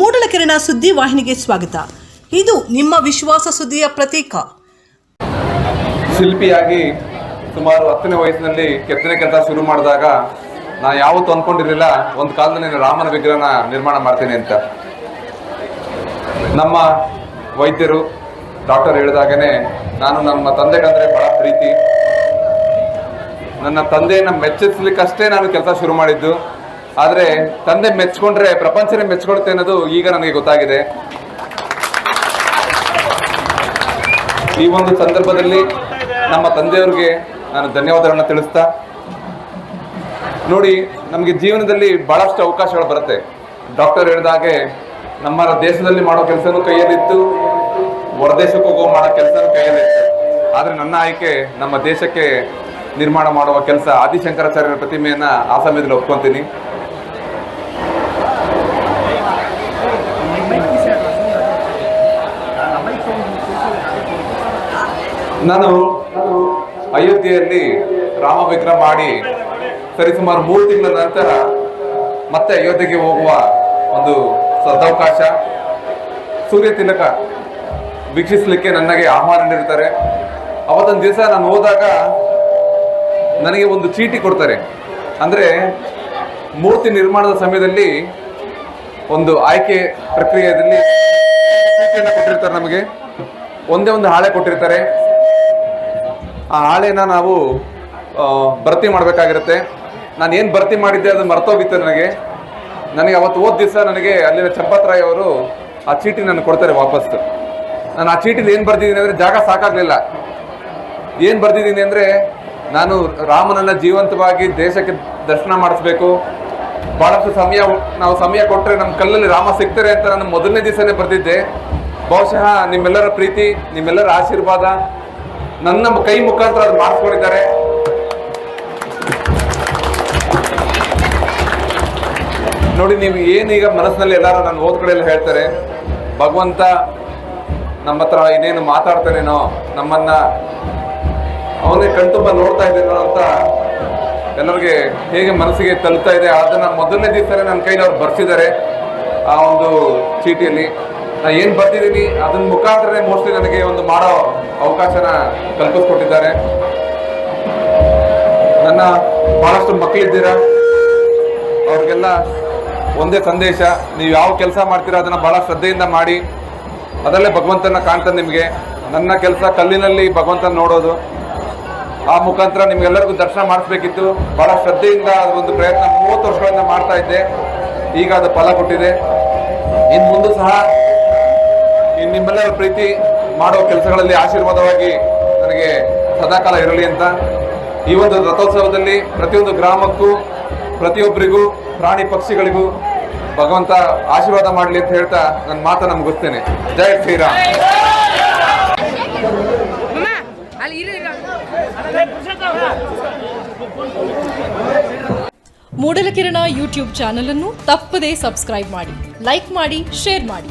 ಮೂಡಲಕೆರೆನ ಸುದ್ದಿ ವಾಹಿನಿಗೆ ಸ್ವಾಗತ. ಇದು ನಿಮ್ಮ ವಿಶ್ವಾಸ ಸುದ್ದಿಯ ಪ್ರತೀಕ. ಶಿಲ್ಪಿಯಾಗಿ ಸುಮಾರು ಹತ್ತನೇ ವಯಸ್ಸಿನಲ್ಲಿ ಕೆತ್ತನೆ ಕೆಲಸ ಶುರು ಮಾಡಿದಾಗ ನಾ ಯಾವತ್ತೂ ಅಂದ್ಕೊಂಡಿರಲಿಲ್ಲ ಒಂದು ಕಾಲದಲ್ಲಿ ರಾಮನ ವಿಗ್ರಹನ ನಿರ್ಮಾಣ ಮಾಡ್ತೀನಿ ಅಂತ. ನಮ್ಮ ವೈದ್ಯರು ಡಾಕ್ಟರ್ ಹೇಳಿದಾಗನೇ, ನಾನು ನಮ್ಮ ತಂದೆಗಂದ್ರೆ ಬಹಳ ಪ್ರೀತಿ. ನನ್ನ ತಂದೆಯನ್ನು ಮೆಚ್ಚಿಸ್ಲಿಕ್ಕಷ್ಟೇ ನಾನು ಕೆಲಸ ಶುರು ಮಾಡಿದ್ದು. ಆದರೆ ತಂದೆ ಮೆಚ್ಕೊಂಡ್ರೆ ಪ್ರಪಂಚನೇ ಮೆಚ್ಕೊಳುತ್ತೆ ಅನ್ನೋದು ಈಗ ನನಗೆ ಗೊತ್ತಾಗಿದೆ. ಈ ಒಂದು ಸಂದರ್ಭದಲ್ಲಿ ನಮ್ಮ ತಂದೆಯವ್ರಿಗೆ ನಾನು ಧನ್ಯವಾದಗಳನ್ನ ತಿಳಿಸ್ತಾ, ನೋಡಿ ನಮಗೆ ಜೀವನದಲ್ಲಿ ಬಹಳಷ್ಟು ಅವಕಾಶಗಳು ಬರುತ್ತೆ. ಡಾಕ್ಟರ್ ಹೇಳಿದಾಗೆ ನಮ್ಮ ದೇಶದಲ್ಲಿ ಮಾಡೋ ಕೆಲಸನೂ ಕೈಯಲ್ಲಿತ್ತು, ಹೊರದೇಶಕ್ಕೆ ಹೋಗೋ ಮಾಡೋ ಕೆಲಸನೂ ಕೈಯಲ್ಲಿತ್ತು. ಆದರೆ ನನ್ನ ಆಯ್ಕೆ ನಮ್ಮ ದೇಶಕ್ಕೆ ನಿರ್ಮಾಣ ಮಾಡುವ ಕೆಲಸ ಆದಿಶಂಕರಾಚಾರ್ಯರ ಪ್ರತಿಮೆಯನ್ನ ಆ ಸಮಯದಲ್ಲಿ ಒಪ್ಕೊಂತೀನಿ. ನಾನು ಅಯೋಧ್ಯೆಯಲ್ಲಿ ರಾಮ ವಿಗ್ರಹ ಮಾಡಿ ಸರಿಸುಮಾರು ಮೂರು ತಿಂಗಳ ನಂತರ ಮತ್ತೆ ಅಯೋಧ್ಯೆಗೆ ಹೋಗುವ ಒಂದು ಸದವಕಾಶ ಸೂರ್ಯ ತಿಲಕ ವೀಕ್ಷಿಸಲಿಕ್ಕೆ ನನಗೆ ಆಹ್ವಾನ ನೀಡ್ತಾರೆ ಅವತ್ತೊಂದು ದಿವಸ ನಾನು ಹೋದಾಗ ನನಗೆ ಒಂದು ಚೀಟಿ ಕೊಡ್ತಾರೆ. ಅಂದರೆ ಮೂರ್ತಿ ನಿರ್ಮಾಣದ ಸಮಯದಲ್ಲಿ ಒಂದು ಆಯ್ಕೆ ಪ್ರಕ್ರಿಯೆಯಲ್ಲಿ ಚೀಟಿಯನ್ನು ಕೊಟ್ಟಿರ್ತಾರೆ ನಮಗೆ. ಒಂದೇ ಒಂದು ಹಾಳೆ ಕೊಟ್ಟಿರ್ತಾರೆ. ಆ ಹಾಳೆನ ನಾವು ಭರ್ತಿ ಮಾಡಬೇಕಾಗಿರುತ್ತೆ. ನಾನು ಏನು ಭರ್ತಿ ಮಾಡಿದ್ದೆ ಅದು ಮರ್ತೋಗಿತ್ತು ನನಗೆ. ನನಗೆ ಅವತ್ತು ಹೋದ ದಿವಸ ನನಗೆ ಅಲ್ಲಿನ ಚಂಪತ್ರಾಯ್ ಅವರು ಆ ಚೀಟಿ ನನಗೆ ಕೊಡ್ತಾರೆ ವಾಪಸ್ ನಾನು ಆ ಚೀಟಿಲಿ ಏನು ಬರ್ದಿದ್ದೀನಿ ಅಂದರೆ ಜಾಗ ಸಾಕಾಗಲಿಲ್ಲ. ಏನು ಬರ್ದಿದ್ದೀನಿ ಅಂದರೆ ನಾನು ರಾಮನನ್ನ ಜೀವಂತವಾಗಿ ದೇಶಕ್ಕೆ ದರ್ಶನ ಮಾಡಿಸ್ಬೇಕು. ಭಾಳಷ್ಟು ಸಮಯ ನಾವು ಸಮಯ ಕೊಟ್ಟರೆ ನಮ್ಮ ಕಲ್ಲಲ್ಲಿ ರಾಮ ಸಿಗ್ತಾರೆ ಅಂತ ನಾನು ಮೊದಲನೇ ದಿವಸನೇ ಬರೆದಿದ್ದೆ. ಬಹುಶಃ ನಿಮ್ಮೆಲ್ಲರ ಪ್ರೀತಿ, ನಿಮ್ಮೆಲ್ಲರ ಆಶೀರ್ವಾದ ನನ್ನ ಕೈ ಮುಖಾಂತರ ಅದು ಮಾಡಿಸ್ಕೊಂಡಿದ್ದಾರೆ. ನೋಡಿ, ನೀವು ಏನೀಗ ಮನಸ್ಸಿನಲ್ಲಿ ಎಲ್ಲರೂ ನಾನು ಓದ್ ಕಡೆ ಹೇಳ್ತಾರೆ, ಭಗವಂತ ನಮ್ಮ ಹತ್ರ ಇನ್ನೇನು ಮಾತಾಡ್ತಾನೇನೋ, ನಮ್ಮನ್ನ ಅವನೇ ಕಣ್ತುಂಬ ನೋಡ್ತಾ ಇದ್ದೇನೋ ಅಂತ ಎಲ್ಲರಿಗೆ ಹೇಗೆ ಮನಸ್ಸಿಗೆ ತಲುಪ್ತಾ ಇದೆ, ಅದನ್ನ ಮೊದಲನೇ ದಿವಸನೇ ನನ್ನ ಕೈಲಿ ಅವ್ರು ಬರ್ಸಿದ್ದಾರೆ ಆ ಒಂದು ಚೀಟಿಯಲ್ಲಿ. ನಾನು ಏನು ಬರ್ತಿದ್ದೀನಿ ಅದನ್ನ ಮುಖಾಂತರನೇ ಮೋಸ್ಟ್ಲಿ ನನಗೆ ಒಂದು ಮಾಡೋ ಅವಕಾಶನ ಕಲ್ಪಿಸ್ಕೊಟ್ಟಿದ್ದಾರೆ. ನನ್ನ ಬಹಳಷ್ಟು ಮಕ್ಕಳಿದ್ದೀರಾ? ಅವ್ರಿಗೆಲ್ಲ ಒಂದೇ ಸಂದೇಶ, ನೀವು ಯಾವ ಕೆಲಸ ಮಾಡ್ತೀರಾ ಅದನ್ನು ಬಹಳ ಶ್ರದ್ಧೆಯಿಂದ ಮಾಡಿ. ಅದರಲ್ಲೇ ಭಗವಂತನ ಕಾಣ್ತಾನೆ ನಿಮಗೆ. ನನ್ನ ಕೆಲಸ ಕಲ್ಲಿನಲ್ಲಿ ಭಗವಂತನ ನೋಡೋದು. ಆ ಮುಖಾಂತರ ನಿಮ್ಗೆಲ್ಲರಿಗೂ ದರ್ಶನ ಮಾಡಿಸ್ಬೇಕಿತ್ತು. ಬಹಳ ಶ್ರದ್ಧೆಯಿಂದ ಒಂದು ಪ್ರಯತ್ನ ಮೂವತ್ತು ವರ್ಷಗಳಿಂದ ಮಾಡ್ತಾ ಇದ್ದೆ. ಈಗ ಅದು ಫಲ ಕೊಟ್ಟಿದೆ. ಇನ್ನು ಮುಂದೆ ಸಹ ನಿಮ್ಮೆಲ್ಲರ ಪ್ರೀತಿ ಮಾಡೋ ಕೆಲಸಗಳಲ್ಲಿ ಆಶೀರ್ವಾದವಾಗಿ ನನಗೆ ಸದಾಕಾಲ ಇರಲಿ ಅಂತ. ಈ ಒಂದು ರಥೋತ್ಸವದಲ್ಲಿ ಪ್ರತಿಯೊಂದು ಗ್ರಾಮಕ್ಕೂ ಪ್ರತಿಯೊಬ್ಬರಿಗೂ ಪ್ರಾಣಿ ಪಕ್ಷಿಗಳಿಗೂ ಭಗವಂತ ಆಶೀರ್ವಾದ ಮಾಡಲಿ ಅಂತ ಹೇಳ್ತಾ ನನ್ನ ಮಾತನ್ನು ಮುಗಿಸ್ತೇನೆ. ಜೈ ಶ್ರೀರಾಮ್. ಅಮ್ಮ ಅಲ್ಲಿ ಇರು ಇರು. ಮೂಡಲಕಿರಣ ಯೂಟ್ಯೂಬ್ ಚಾನಲ್ ಅನ್ನು ತಪ್ಪದೇ ಸಬ್ಸ್ಕ್ರೈಬ್ ಮಾಡಿ ಲೈಕ್ ಮಾಡಿ ಶೇರ್ ಮಾಡಿ.